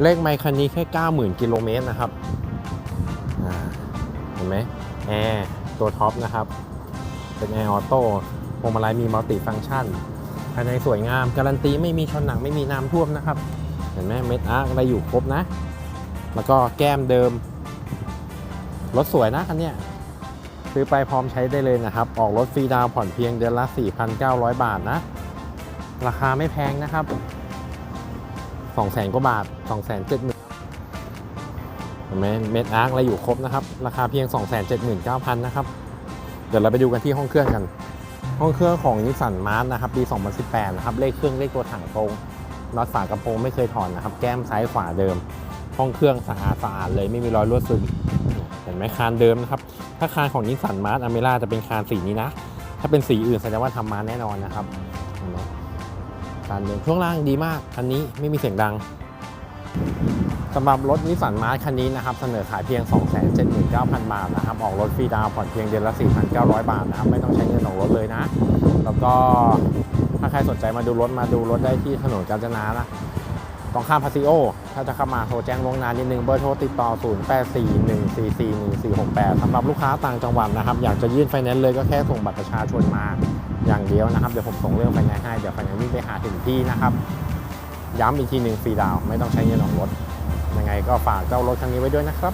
เลขไมค์คันนี้แค่ 90,000 กิโลเมตรนะครับเห็นไหมแอร์ตัวท็อปนะครับ เป็นแอร์ออโต้พวงมาลัยมีมัลติฟังก์ชันภายในสวยงาม การันตีไม่มีชนหนักไม่มีน้ำท่วมนะครับ เห็นไหมเม็ดอาร์อะไรอยู่ครบนะ แล้วก็แก้มเดิม รถสวยนะคันเนี้ยซื้อไปพร้อมใช้ได้เลยนะครับ ออกรถฟรีดาวผ่อนเพียงเดือนละ 4,900 บาทนะ ราคาไม่แพงนะครับ 200,000กว่าบาท270,000เห็นไหมเม็ดอาร์คอะไรอยู่ครบนะครับ ราคาเพียง279,000นนะครับ เดี๋ยวเราไปดูกันที่ห้องเครื่องกัน ห้องเครื่องของนิสสันมาร์นะครับปี 2018 นะครับ เลขเครื่องเลขตัวถังตรงน็อตฝากระโปรงไม่เคยถอนนะครับ แก้มซ้ายขวาเดิม ห้องเครื่องสะอาดสะอาดเลยไม่มีรอยรั่วซึมเห็นไหมคานเดิมนะครับ ถ้าคานของนิสสันมาร์อเมร่าจะเป็นคานสีนี้นะ ถ้าเป็นสีอื่นแสดงว่าทำมาแน่นอนนะครับเห็นไหม คันเดิมช่วงล่างดีมากคันนี้ไม่มีเสียงดังสำหรับรถนิสสันมาร์คันนี้นะครับเสนอขายเพียง 279,000 บาทนะครับออกรถฟรีดาวผ่อนเพียงเดือนละ 4,900 บาทนะครับไม่ต้องใช้เงินของรถเลยนะ แล้วก็ถ้าใครสนใจมาดูรถมาดูรถได้ที่ถนนกาญจนานะ ตรงข้ามพาซิโอ ถ้าจะเข้ามาโทรแจ้งล่วงหน้านิดนึงเบอร์โทรติดต่อ 0841441468สำหรับลูกค้าต่างจังหวัดนะครับ อยากจะยื่นไฟแนนซ์เลยก็แค่ส่งบัตรประชาชนมาอย่างเดียวนะครับ เดี๋ยวผมส่งเรื่องไฟแนนซ์ให้ เดี๋ยวไฟแนนซ์วิ่งไปหาถึงที่นะครับ ย้ำอีกทีหนึ่งฟรีดาวน์ไม่ต้องใช้เงินออกรถ ยังไงก็ฝากเจ้ารถคันนี้ไว้ด้วยนะครับ